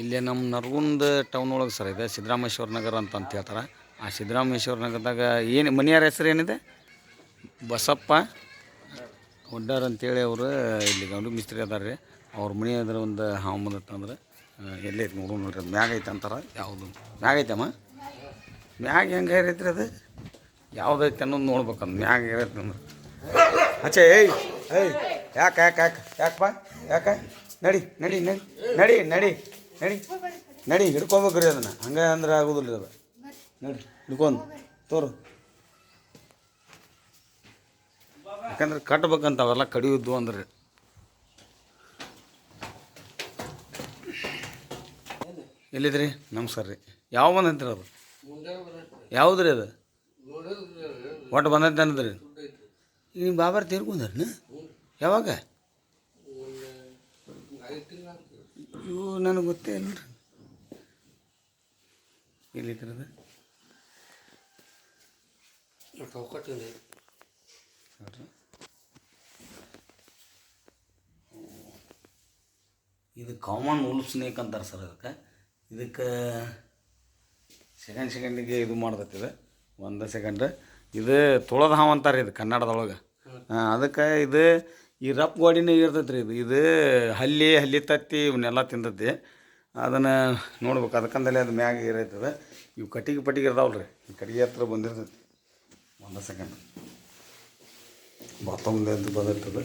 ಇಲ್ಲಿ ನಮ್ಮ ನರಗುಂದ ಟೌನ್ ಒಳಗೆ ಸರ್ ಇದೆ, ಸಿದ್ದರಾಮೇಶ್ವರ ನಗರ ಅಂತ ಅಂತ ಹೇಳ್ತಾರೆ. ಆ ಸಿದ್ದರಾಮೇಶ್ವರ ನಗರದಾಗ ಏನು ಮನೆಯವ್ರ ಹೆಸರು ಏನಿದೆ? ಬಸಪ್ಪ ಒಡ್ಡಾರ್ ಅಂತೇಳಿ ಅವರು ಇಲ್ಲಿ ಗಂಡು ಮಿಸ್ತ್ರಿ ಅದಾರ ರೀ. ಅವ್ರ ಮನೆ ಅದ್ರ ಒಂದು ಹಾವು ಬಂದತ್ತಂದ್ರೆ ಎಲ್ಲೈತೆ ನೋಡು ನೋಡ್ರಿ, ಅದು ಮ್ಯಾಗ ಐತೆ ಅಂತಾರೆ, ಯಾವುದು? ಮ್ಯಾಗ ಐತಮ್ಮ? ಮ್ಯಾಗ ಹೆಂಗೆ ರೀ ಅದು? ಯಾವುದೈತೆ ಅನ್ನೋದು ನೋಡ್ಬೇಕು ಅದು ಮ್ಯಾಗ ಇರೈತೆ ಅಂದ್ರೆ. ಅಚ್ಚೆ ಏಯ್ ಏಯ್, ಯಾಕೆ ಯಾಕೆ ಯಾಕೆ ಯಾಕಪ್ಪ ಯಾಕೆ? ನಡಿ ನಡಿ ನಡಿ ನಡಿ ನಡಿ. ನಡಿ. ನಡಿ ಹಿಡ್ಕೊಬೇಕು ರೀ ಅದನ್ನು. ಹಂಗೆ ಅಂದ್ರೆ ಆಗೋದಿಲ್ಲ ಅದು ನಡಿ, ಹಿಡ್ಕೊಂಡು. ತೋರು. ಯಾಕಂದ್ರೆ ಕಟ್ಬೇಕಂತ ಅವೆಲ್ಲ ಕಡಿಯುದ್ದು ಅಂದ್ರೆ. ಎಲ್ಲಿದ್ರಿ? ನಮಸ್ಕಾರ ರೀ. ಯಾವ ಬಂದಂತ್ರಿ ಅದು? ಯಾವ್ದು ರೀ ಅದು? ಒಟ್ಟು ಬಂದೈತೆ ಅನ್ನದ್ರಿ. ನಿಮ್ಮ ಬಾಬಾರ್ ತೀರ್ಕೊಂಡ್ರಿ ಯಾವಾಗ? ಇವು ನನಗೆ ಗೊತ್ತೇ ಇಲ್ಲ ಎಲ್ಲಿ ಥರದ ಇದು ಕಾಮನ್ ಉಲ್ಫ್ ಸ್ನೇಕ್ ಅಂತಾರೆ ಸರ್ ಅದಕ್ಕೆ. ಇದಕ್ಕೆ ಸೆಕೆಂಡ್ ಸೆಕೆಂಡಿಗೆ ಇದು ಮಾಡ್ದತ್ತಿದ ಒಂದು ಸೆಕೆಂಡ್ ಇದು ತುಳದ ಹಾವು ಅಂತಾರೆ ಇದು ಕನ್ನಡದೊಳಗೆ. ಅದಕ್ಕೆ ಇದು ಈ ರಪ್ ಗೋಡಿನೇ ಇರ್ತೈತೆ ರೀ ಇದು. ಇದು ಹಲ್ಲಿ ಹಲ್ಲಿ ತತ್ತಿ ಇವನ್ನೆಲ್ಲ ತಿಂತೈತಿ ಅದನ್ನು ನೋಡ್ಬೇಕು, ಅದಕ್ಕಂದಲೇ ಅದು ಮ್ಯಾಗ ಇರೈತದ ಇವು ಕಟ್ಟಿಗೆ ಪಟ್ಟಿಗೆ ಇರ್ತಾವಲ್ಲ ರೀ ಕಟ್ಟಿಗೆ ಹತ್ರ ಬಂದಿರ್ತೈತಿ. ಒಂದು ಸೆಕೆಂಡ್ ಮತ್ತೊಂದು ಅಂತ ಬಂದಿರ್ತದೆ.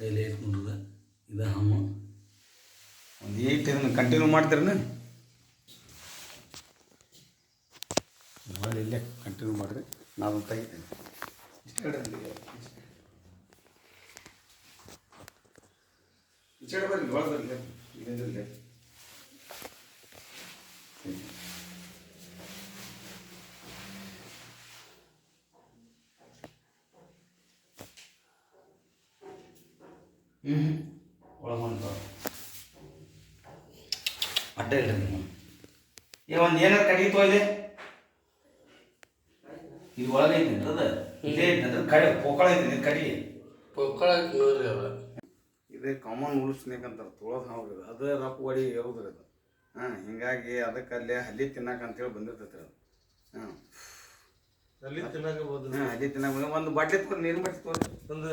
ಡೈಲಿ ಏಟ್ ನೋಡ್ರಿ ಇದು ಹಮ್ಮ. ಒಂದು ಏಟ್ ಇದನ್ನು ಕಂಟಿನ್ಯೂ ಮಾಡ್ತೀರನ? ಮಾಡಿ ಇಲ್ಲೇ ಕಂಟಿನ್ಯೂ ಮಾಡಿರಿ. ನಾನು ತೆಗಿತೀನಿ. ಇಷ್ಟು ಕಡೆ ಇಲ್ಲಿಗೆ. ಈ ಸೈಡ್ ಬರ್ರಿ ಒಳಗೆ ಬರ್ರಿ ಇಲ್ಲಿಂದ ಇಲ್ಲೇ. ಹ್ಞೂ ಒಳಗೆ ಬಂದು ಅಡ್ಡ ಇಡ್ರಿ ನೀವು ಏ ಒಂದು ಏನಾರು ಕಡಿತೋ ಇದೆ ಇದು ಒಳಗೆ ಐತಿ ಅದ ಇಲ್ಲೇ ಐತಿ ಅದ್ರ ಕಡೆ ಪೋಕಳ ಐತಿ ಇದು ಕಡಿಗೆ ಪೊಕ್ಕಳ ನೋಡ್ರಿ ಅವ ಇದು ಕಾಮನ್ ಉಳು ಸ್ನೇಕ್ ಅಂತಾರೆ ತುಳದ ಇದು ಅದು. ರಪ್ಪ ಒಡಿ ಇರೋದ್ರಿ ಅದು. ಹಾಂ ಹಿಂಗಾಗಿ ಅದಕ್ಕೆ ಅಲ್ಲಿ ಹಲ್ಲಿ ತಿನ್ನಕ ಅಂತೇಳಿ ಬಂದಿರ್ತೈತೆ ಅದು. ಹಾಂ. ಅಲ್ಲಿ ತಿನ್ನಾಕ ಹಾಂ ಹಲ್ಲಿ ತಿನ್ನಕ ಒಂದು ಬಾಟ್ಲಿ ತಗೊಂಡು ನೀರು ಬಾಟ್ಲಿ ತಗೊಂಡು ಒಂದು